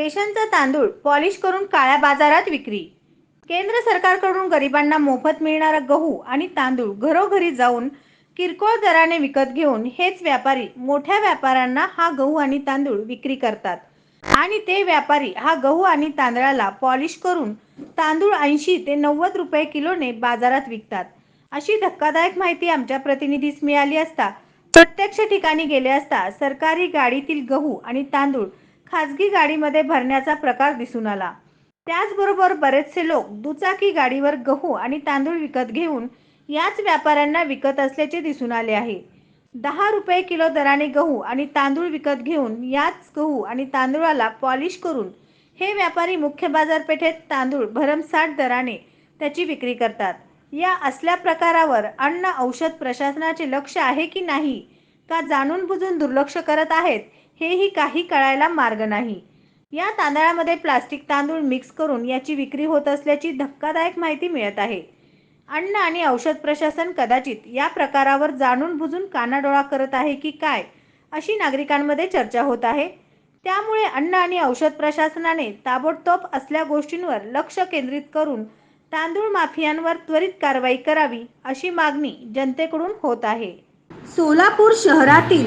रेशनचा तांदूळ पॉलिश करून काळ्या बाजारात विक्री. केंद्र सरकारकडून गरिबांना मोफत मिळणारा गहू आणि तांदूळ घरोघरी जाऊन किरकोळ दराने विकत घेऊन हेच व्यापारी मोठ्या व्यापाऱ्यांना हा गहू आणि तांदूळ विक्री करतात. आणि ते व्यापारी हा गहू आणि तांदळाला पॉलिश करून तांदूळ ऐंशी ते नव्वद रुपये किलोने बाजारात विकतात. अशी धक्कादायक माहिती आमच्या प्रतिनिधीस मिळाली असता प्रत्यक्ष ठिकाणी गेले असता सरकारी गाडीतील गहू आणि तांदूळ खाजगी गाडीमध्ये भरण्याचा प्रकार दिसून आला. त्याचबरोबर बरेचसे लोक दुचाकी गाडीवर गहू आणि तांदूळ विकत घेऊन याच व्यापाऱ्यांना विकत असल्याचे दिसून आले आहे. दहा रुपये किलो दराने गहू आणि तांदूळ विकत घेऊन याच गहू आणि तांदूळाला पॉलिश करून हे व्यापारी मुख्य बाजारपेठेत तांदूळ भरमसाठ दराने त्याची विक्री करतात. या असल्या प्रकारावर अन्न औषध प्रशासनाचे लक्ष आहे की नाही का जाणून बुजून दुर्लक्ष करत आहेत हेही काही कळायला मार्ग नाही. या तांदळामध्ये प्लास्टिक तांदूळ मिक्स करून याची विक्री होत असल्याची धक्कादायक माहिती मिळत आहे. अन्न आणि औषध प्रशासन कदाचित या प्रकारावर जाणून बुजून कानाडोळा करत आहे की काय अशी नागरिकांमध्ये चर्चा होत आहे. त्यामुळे अन्न आणि औषध प्रशासनाने ताबडतोब असल्या गोष्टींवर लक्ष केंद्रित करून तांदूळ माफियांवर त्वरित कारवाई करावी अशी मागणी जनतेकडून होत आहे. सोलापूर शहरातील